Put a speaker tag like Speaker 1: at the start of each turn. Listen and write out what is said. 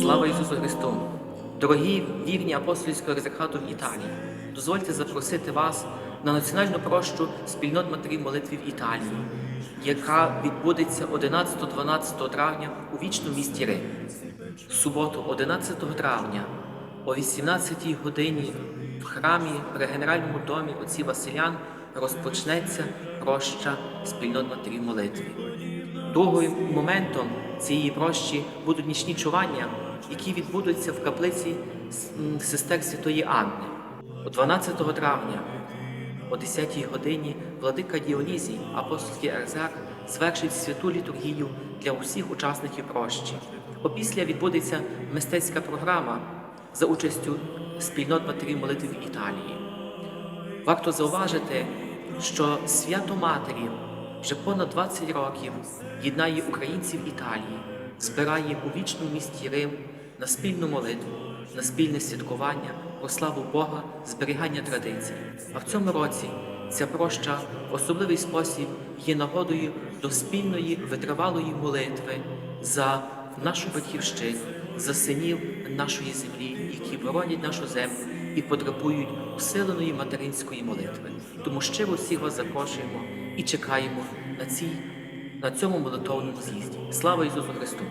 Speaker 1: Слава Ісусу Христу! Дорогі вірні апостольського резерхату в Італії, дозвольте запросити вас на національну прощу спільнот матерів молитви в Італії, яка відбудеться 11-12 травня у вічному місті Рим. Суботу, 11 травня, о 18-й годині в храмі при Генеральному домі отці Василян розпочнеться проща спільнот матерів молитви. Другим моментом цієї прощі будуть нічні чування, які відбудуться в каплиці сестер Святої Анни. О 12 травня о 10 годині владика Діонізій, апостольський ерзак, звершить святу літургію для усіх учасників прощі. Опісля відбудеться мистецька програма за участю спільнот матерів молитви в Італії. Варто зауважити, що свято Матері вже понад 20 років єднає українців Італії, збирає у вічному місті Рим на спільну молитву, на спільне святкування про славу Бога, зберігання традицій. А в цьому році ця проща в особливий спосіб є нагодою до спільної витривалої молитви за нашу батьківщину, за синів нашої землі, які боронять нашу землю і потребують усиленої материнської молитви. Тому щиро всіх вас запрошуємо і чекаємо на, цій, на цьому молитовному з'їзді. Слава Ісусу Христу!